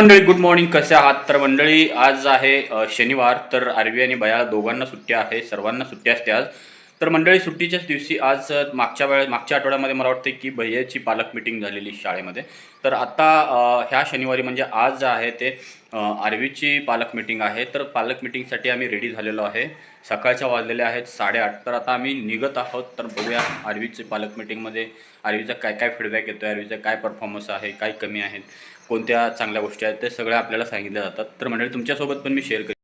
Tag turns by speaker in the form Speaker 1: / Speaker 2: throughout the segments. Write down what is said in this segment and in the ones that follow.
Speaker 1: मंडळी good morning कसे आहात? तर मंडळी आज आहे शनिवार. तर आरवी आणि बया दोघांना सुट्ट्या आहे सर्वांना सुट्टी असते आज. तर मंडळी सुट्टीच्याच दिवशी आज मागच्या वेळे मागच्या आठवड्यामध्ये मला वाटतं की भैयाची पालक मिटिंग झालेली शाळेमध्ये. तर आता ह्या शनिवारी म्हणजे आज जे आहे ते आरवीची पालक मिटिंग आहे. तर पालक मिटिंगसाठी आम्ही रेडी झालेलो आहे. सकाळच्या वाजलेल्या आहेत साडेआठ. तर आता आम्ही निघत आहोत. तर बघूया आरवीची पालक मिटिंगमध्ये आरवीचा काय काय फीडबॅक येतो आहे आरवीचा काय परफॉर्मन्स आहे काय कमी आहेत. कोणत्या चांगल्या गोष्टी आहेत ते सगळ्या आपल्याला सांगितल्या जातात. तर मंडळी तुमच्यासोबत पण मी शेअर करेन.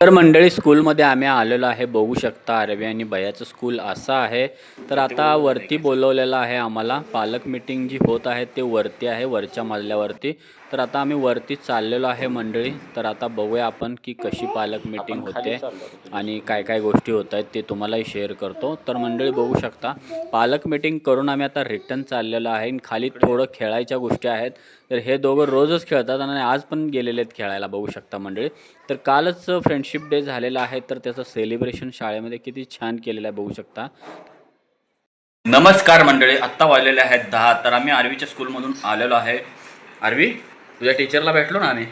Speaker 1: तर मंडळी स्कूलमध्ये आम्ही आलेलो आहे. बघू शकता आरवी आणि बयाचं स्कूल असं आहे. तर आता वरती बोलवलेलं आहे आम्हाला. पालक मिटिंग जी होत आहे ते वरती आहे वरच्या मजल्यावरती. तर आता आम्ही वरती चाललेलो आहे मंडळी. तर आता बघूया आपण की कशी पालक मिटिंग होते आणि काय काय गोष्टी होत आहेत ते तुम्हालाही शेअर करतो. तर मंडळी बघू शकता पालक मिटिंग करून आम्ही आता रिटर्न चाललेलो आहे आणि खाली थोडं खेळायच्या गोष्टी आहेत. तर हे दोघं रोजच खेळतात आणि आज पण गेलेले आहेत खेळायला बघू शकता मंडळी. तर कालच फ्रेंडशिप डे झालेला आहे तर त्याचं सेलिब्रेशन शाळेमध्ये किती छान केलेलं आहे बघू शकता. नमस्कार मंडळी आत्ता वाजलेले आहेत दहा. तर आम्ही आरवीच्या स्कूलमधून आलेलो आहे. आरवी? तुझ्या टीचरला भेटलो ना आम्ही.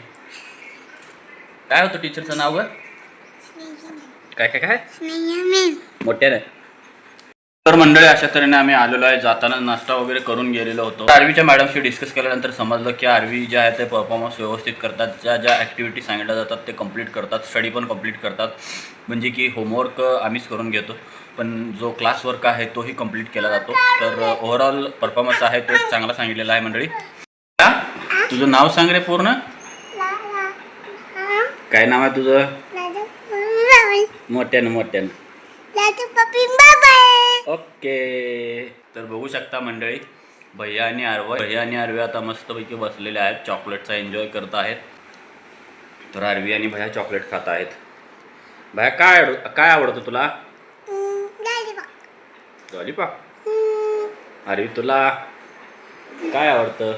Speaker 1: काय होतं टीचरचं नाव ग? काय काय काय? मोठ्याने तर मंडळी अशा तऱ्हेने आम्ही आलेलो आहे. जाताना नाश्ता वगैरे करून गेलेलो होतो. आरवीच्या मॅडमशी डिस्कस केल्यानंतर समजलं की आरवी जे आहे ते परफॉर्मन्स व्यवस्थित करतात. ज्या ज्या ॲक्टिव्हिटी सांगितल्या जातात ते कंप्लीट करतात. स्टडी पण कंप्लीट करतात. म्हणजे की होमवर्क आम्हीच करून घेतो. पण जो क्लास वर्क आहे तोही कंप्लीट केला जातो. तर ओव्हरऑल परफॉर्मन्स आहे तो चांगला सांगितलेला आहे मंडळी? तुझं नाव सांग रे पूर्ण. काय नाव आहे तुझं? मोठ्यानं मोठ्यानं. ओके. तर बघू शकता मंडळी भैया आणि आरव भैया आणि आरवी आता मस्तपैकी बसलेले आहेत चॉकलेटचा एन्जॉय करत आहेत. तर आरवी आणि भैया चॉकलेट खात आहेत. भैया काय काय आवडतं तुला? लॉलीपॉप आरवी तुला काय आवडतं?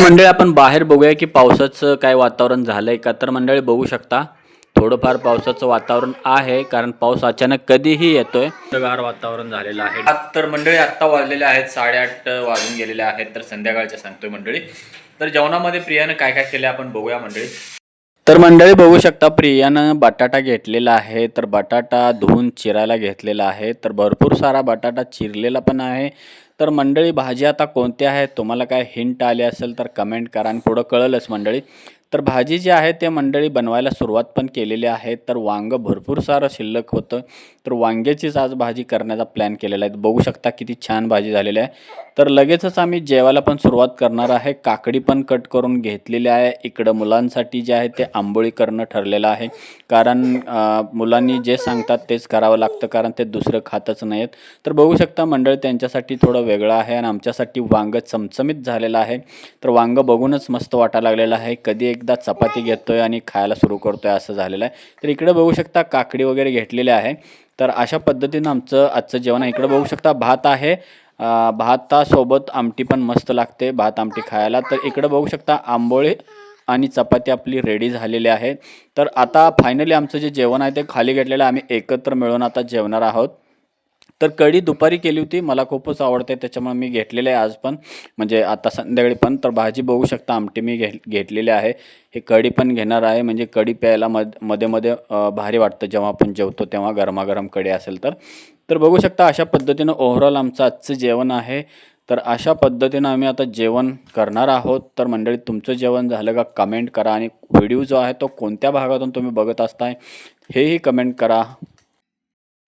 Speaker 1: मंडळी आपण बाहेर बघूया की पावसाचं काय वातावरण झालंय का? तर मंडळी बघू शकता थोडंफार पावसाचं वातावरण आहे कारण पाऊस अचानक कधीही येतोय. गार वातावरण झालेलं आहे. तर मंडळी आत्ता वाजलेले आहेत साडेआठ वाजून गेलेले आहेत तर संध्याकाळच्या सांगतोय मंडळी. तर जेवणामध्ये प्रियानं काय काय केलं आपण बघूया मंडळी. तर मंडळी बघू शकता प्रियानं बटाटा घेतलेला आहे तर बटाटा धुवून चिरायला घेतलेला आहे तर भरपूर सारा बटाटा चिरलेला पण आहे. तर मंडळी भाजी आता कोणत्या आहेत? तुम्हाला काय हिंट आली असेल तर कमेंट करा आणि पुढं कळलंच मंडळी. तर भाजी जी आहे ते मंडळी बनवायला सुरुवात पण केलेली आहे. तर वांगं भरपूर सारं शिल्लक होतं. तर वांग्याचीच आज भाजी करण्याचा प्लॅन केलेला आहे. बघू शकता किती छान भाजी झालेली आहे. तर लगेचच आम्ही जेवायला पण सुरुवात करणार आहे. काकडी पण कट करून घेतलेली आहे. इकडं मुलांसाठी जे आहे ते आंबोळी करणं ठरलेलं आहे. कारण मुलांनी जे सांगतात तेच करावं लागतं. कारण ते दुसरं खातच नाहीत. तर बघू शकता मंडळी त्यांच्यासाठी थोडं वेगळं आहे. आणि आमच्यासाठी वांगं चमचमीत झालेलं आहे. तर वांगं बघूनच मस्त वाटायला लागलेलं आहे. कधी एक एकदा चपाती घेतोय आणि खायला सुरू करतोय असं झालेलं आहे. तर इकडे बघू शकता काकडी वगैरे घेतलेली आहे. तर अशा पद्धतीनं आमचं आजचं जेवण आहे. इकडे बघू शकता भात आहे. भातासोबत आमटी पण मस्त लागते भात आमटी खायला. तर इकडे बघू शकता आंबोळे आणि चपाती आपली रेडी झालेली आहे. तर आता फायनली आमचं जे जेवण आहे ते खाली घेतलेलं आहे. आम्ही एकत्र मिळून आता जेवणार आहोत. तर कढी दुपारी केली होती. मला खूपच आवडते. त्याच्यामुळे मी घेतलेले आहे आज पण. म्हणजे आता संध्याकाळी पण. तर भाजी बघू शकता. आमटी मी घे घेतलेली आहे. हे कढी पण घेणार आहे. म्हणजे कढी प्यायला मधमध्ये मध्ये भारी वाटतं. जेव्हा आपण जेवतो तेव्हा गरमागरम कढी असेल तर. तर बघू शकता अशा पद्धतीनं ओव्हरऑल आमचं आजचं जेवण आहे. तर अशा पद्धतीनं आम्ही आता जेवण करणार आहोत. तर मंडळी तुमचं जेवण झालं का कमेंट करा. आणि व्हिडिओ जो आहे तो कोणत्या भागातून तुम्ही बघत असताय हेही कमेंट करा.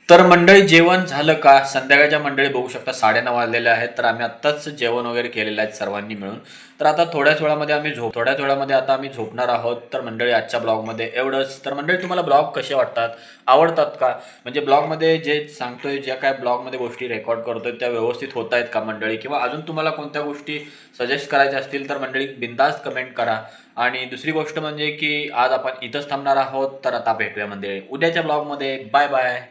Speaker 1: तर मंडळी जेवण झालं का? संध्याकाळच्या मंडळी बघू शकता साडेनऊ वाजलेल्या आहेत. तर आम्ही आत्ताच जेवण वगैरे केलेलं आहे सर्वांनी मिळून. तर आता थोड्याच वेळामध्ये आम्ही झोप थोड्याच वेळामध्ये आता आम्ही झोपणार आहोत. तर मंडळी आजच्या ब्लॉगमध्ये एवढंच. तर मंडळी तुम्हाला ब्लॉग कसे वाटतात? आवडतात का? म्हणजे ब्लॉगमध्ये जे सांगतोय ज्या काय ब्लॉगमध्ये गोष्टी रेकॉर्ड करतोय त्या व्यवस्थित होत आहेत का मंडळी? किंवा अजून तुम्हाला कोणत्या गोष्टी सजेस्ट करायच्या असतील तर मंडळी बिंदास कमेंट करा. आणि दुसरी गोष्ट म्हणजे की आज आपण इथंच थांबणार आहोत. तर आता भेटूया मंडळी. उद्याच्या ब्लॉगमध्ये. Bye bye.